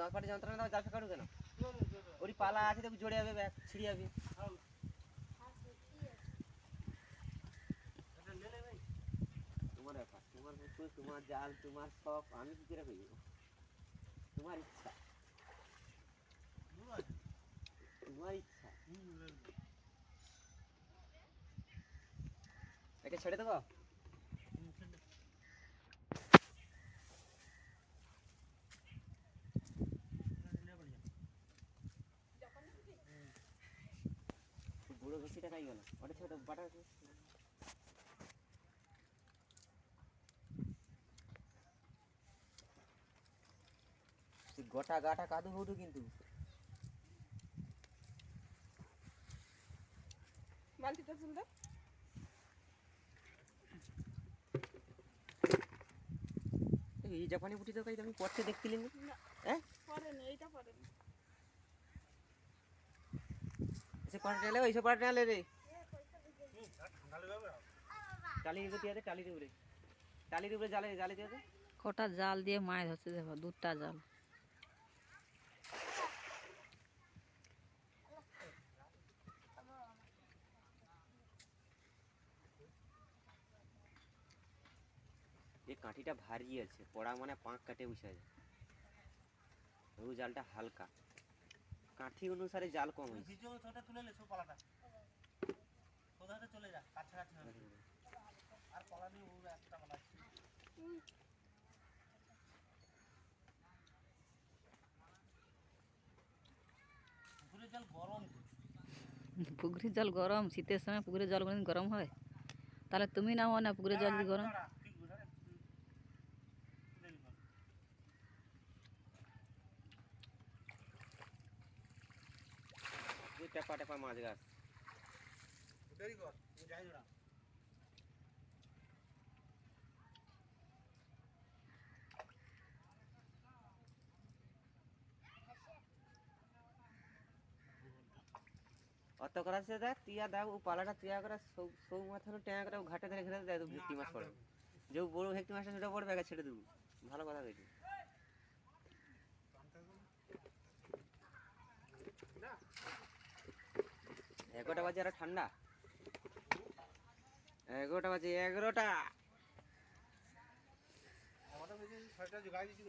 দশ পাটি যন্ত্রণা দাও জাল কাটু কেন? ওরি পালা আছে তো জড়ে যাবে ব্যাগ ছিঁড়ে যাবে তোমার ব্যাপার, তোমার পুকুর তোমার জাল, তোমার সব আমি কি করে কইব তোমার ইচ্ছা। তোমার ইচ্ছা। একে ছেড়ে দেবো? গেল ওটা ছোট বাটা গোটা গাটা কাদু হউদু কিন্তু। বালতিটা এই জাপানি খাই আমি পড়তে দেখছিলাম। না হ্যাঁ? পরেনি এইটা পরেনি ওইসব টেলে রে। টালির উপরে দিয়ে টালির উপরে। টালির উপরে জালে জালে দিয়ে কটা জাল দিয়ে মাছ ধরছে দেখো দুটা জাল। এই কাঠিটা ভারী আছে পড়া মানে পাঁক কাটে বসে যায় ও জালটা হালকা। কাঠি অনুসারে জাল কম হয়েছে। ভিডিও ছোটা তুলে লে সব পালাটা। সোজা চলে যা কাছাকাছি আর পালা নিয়ে ও একটা পালা। পুকুরের জল গরম পুকুরের জল গরম শীতের সময় পুকুরের জল কোনোদিন গরম হয়? তাহলে তুমি নাও না পুকুরের জল যদি গরম দাঁড়া, ঠিক বুঝা রে? হুম। তুলে দিবো। ওই টেপা টেপা মাছ গাছ? অত করা সে দেখ তিয়া দেখ ও পালাটা তিয়া করে সৌ সৌ মাথার ট্যাঁ করে ঘাটে ধরে ঘিরে দেয় মাছ পড়ে। যে বড় মাছটা সেটা পড়বে ছেড়ে দেবো। ভালো কথা কইছি। এগারোটা বাজে আরও ঠান্ডা। এগারোটা বাজে এগারোটা। ছয়টা জোগাড় কিন্তু